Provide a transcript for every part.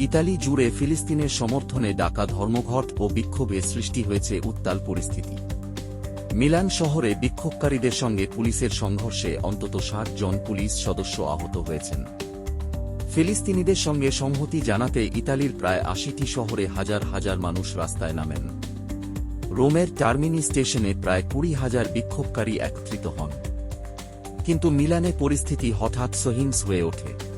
Italy জুড়ে ফিলিস্তিনের সমর্থনে ডাকা ধর্মঘট ও বিক্ষোভে সৃষ্টি হয়েছে উত্তাল পরিস্থিতি। মিলান শহরে বিক্ষোভকারীদের সঙ্গে পুলিশের সংঘর্ষে অন্তত ষাট জন পুলিশ সদস্য আহত হয়েছেন। ফিলিস্তিনিদের সঙ্গে সংহতি জানাতে ইতালির প্রায় আশিটি শহরে হাজার হাজার মানুষ রাস্তায় নামেন। রোমের টার্মিনি স্টেশনে প্রায় কুড়ি হাজার বিক্ষোভকারী একত্রিত হন। কিন্তু মিলানে পরিস্থিতি হঠাৎ সহিংস হয়ে ওঠে।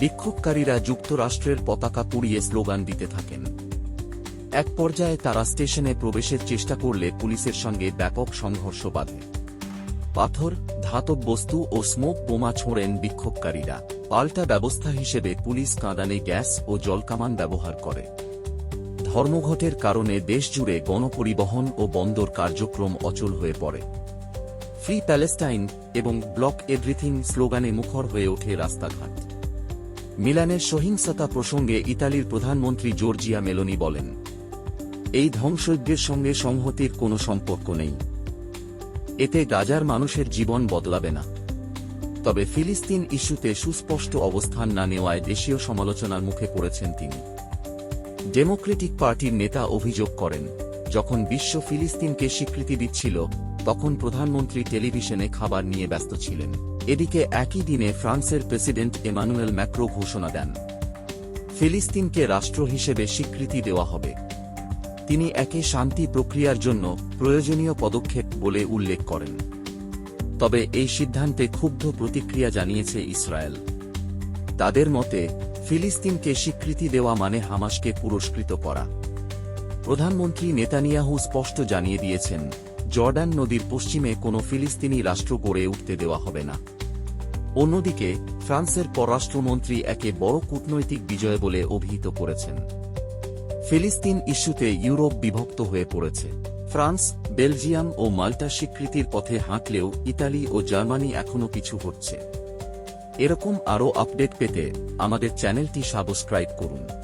বিক্ষোভকারীরা যুক্তরাষ্ট্রের পতাকা পুড়িয়ে স্লোগান দিতে থাকেন। এক পর্যায়ে তারা স্টেশনে প্রবেশের চেষ্টা করলে পুলিশের সঙ্গে ব্যাপক সংঘর্ষ বাধে। পাথর, ধাতব বস্তু ও স্মোক বোমা ছোঁড়েন বিক্ষোভকারীরা। পাল্টা ব্যবস্থা হিসেবে পুলিশ কাঁদানে গ্যাস ও জলকামান ব্যবহার করে। ধর্মঘটের কারণে দেশজুড়ে গণপরিবহন ও বন্দর কার্যক্রম অচল হয়ে পড়ে। ফ্রি প্যালেস্টাইন এবং ব্লক এভরিথিং স্লোগানে মুখর হয়ে ওঠে রাস্তাঘাট। মিলানের সহিংসতা প্রসঙ্গে ইতালির প্রধানমন্ত্রী জর্জিয়া মেলোনি বলেন, এই ধ্বংসযজ্ঞের সঙ্গে সংহতির কোনো সম্পর্ক নেই। এতে গাজার মানুষের জীবন বদলাবে না। তবে ফিলিস্তিন ইস্যুতে সুস্পষ্ট অবস্থান না নেওয়ায় দেশীয় সমালোচনার মুখে পড়েছেন তিনি। ডেমোক্রেটিক পার্টির নেতা অভিযোগ করেন যখন বিশ্ব ফিলিস্তিনকে স্বীকৃতি দিচ্ছিল, তখন প্রধানমন্ত্রী টেলিভিশনে খাবার নিয়ে ব্যস্ত ছিলেন। এদিকে একই দিনে ফ্রান্সের প্রেসিডেন্ট এমানুয়েল ম্যাক্রো ঘোষণা দেন। ফিলিস্তিনকে রাষ্ট্র হিসেবে স্বীকৃতি দেওয়া হবে। তিনি একে শান্তি প্রক্রিয়ার জন্য প্রয়োজনীয় পদক্ষেপ বলে উল্লেখ করেন। তবে এই সিদ্ধান্তে ক্ষুব্ধ প্রতিক্রিয়া জানিয়েছে ইসরায়েল। তাদের মতে, ফিলিস্তিনকে স্বীকৃতি দেওয়া মানে হামাসকে পুরস্কৃত করা। প্রধানমন্ত্রী নেতানিয়াহু স্পষ্ট জানিয়ে দিয়েছেন, জর্ডান নদীর পশ্চিমে কোনো ফিলিস্তিনি রাষ্ট্র গড়ে উঠতে দেওয়া হবে না। অন্যদিকে, ফ্রান্সের পররাষ্ট্রমন্ত্রী একে বড় কূটনৈতিক বিজয় বলে অভিহিত করেছেন। ফিলিস্তিন ইস্যুতে ইউরোপ বিভক্ত হয়ে পড়েছে। ফ্রান্স, বেলজিয়াম ও মাল্টা স্বীকৃতির পথে হাঁটলেও ইতালি ও জার্মানি এখনও কিছু হচ্ছে এরকম আরও আপডেট পেতে আমাদের চ্যানেলটি সাবস্ক্রাইব করুন।